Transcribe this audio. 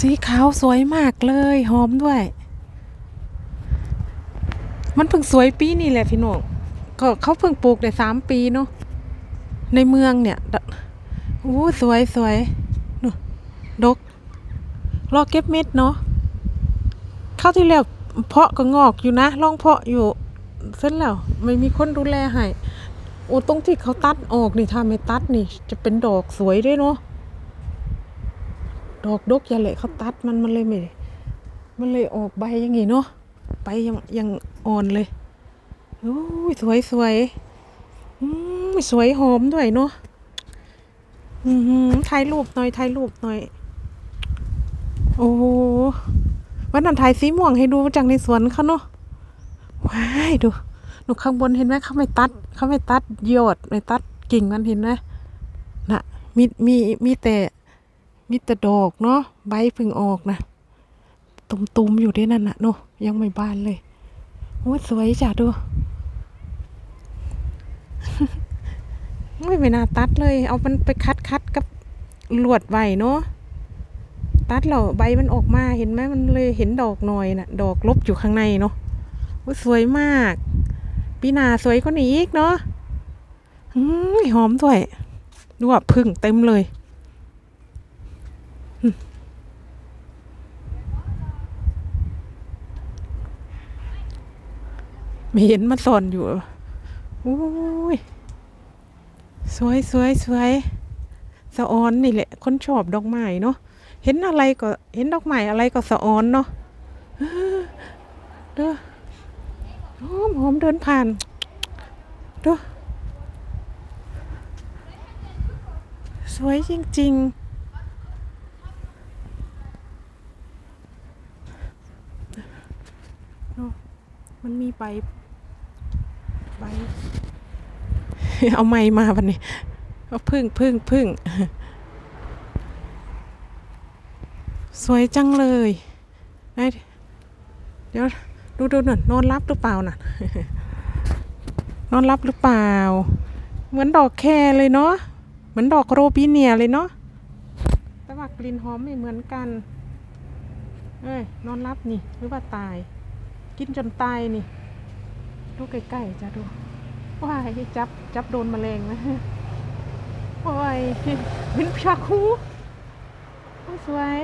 สีขาวสวยมากเลยหอมด้วย มันเพิ่งสวยปีนี้แหละพี่น้องก็เขาเพิ่งปลูกได้สามปีเนาะในเมืองเนี่ยดโอ้สวยสวยนู่นดก รอเก็บเม็ดเนาะเข้าวที่แล้วเพาะก็งอกอยู่นะลองเพาะอยู่เสร็จแล้วไม่มีคนดูแลให้โอ้ตรงที่เขาตัดออกนี่ถ้าไม่ตัดนี่ จะเป็นดอกสวยด้วยเนาะ ดอกดกยาเหลยเขาตัดมันมันเลยไม่มันเลยออกใบอยังงี้เนาะใบยังยังอ่อนเลยโอ้ยสวยสวยอืมสวยหอมด้วยเนาะอือหือถ่ายรูปหน่อยถ่ายรูปหน่อย โอ้วันนั้นถ่ายสีม่วงให้ดูจากในสวนเขาเนาะว้ายดูหนูข้างบนเห็นไหมเขาไม่ตัดเขาไม่ตัดยอดไม่ตัดกิ่งมันเห็นไหมน่ะมีมีมีแต่ มีแต่ดอกเนาะใบพึ่งออกนะตุ่มๆอยู่ด้วยนั่นน่ะเนาะยังไม่บานเลยโอ้สวยจ้ะดู ไม่ไม่น่าตัดเลย เอามันไปคัดคัดกับลวดไว้เนาะตัดแล้วใบมันออกมาเห็นไหมมันเลยเห็นดอกหน่อยน่ะ ดอกลบอยู่ข้างในเนาะอุ๊ยสวยมาก ปีนาสวยกว่านี้อีกเนาะหอมด้วยดูว่าพึ่งเต็มเลย ไม่เห็นมันซ่อนอยู่โอ้ย สวยสวยสวยสะออนนี่แหละ คนชอบดอกไม้เนาะ เห็นอะไรก็ เห็นดอกไม้อะไรก็สะออนเนาะเออเด้อหอมหอมเดินผ่านเด้อสวยจริง ๆเนาะ มันมีใบใบเอาไม้มาวันนี้เอาพึ่งพึ่งพึ่งสวยจังเลยเดี๋ยวดูดูหน่อยนอนรับหรือเปล่าน่ะ นอนรับหรือเปล่า เหมือนดอกแคเลยเนาะ เหมือนดอกโรบิเนียเลยเนาะ แต่ว่ากลิ่นหอมไม่เหมือนกัน เอ้ย นอนรับนี่ หรือว่าตาย กินจนตายนี่ ดูใกล้ๆจะดูว้ายจับจับโดนแมลงนะโอ้ยเป็นชาคูสวย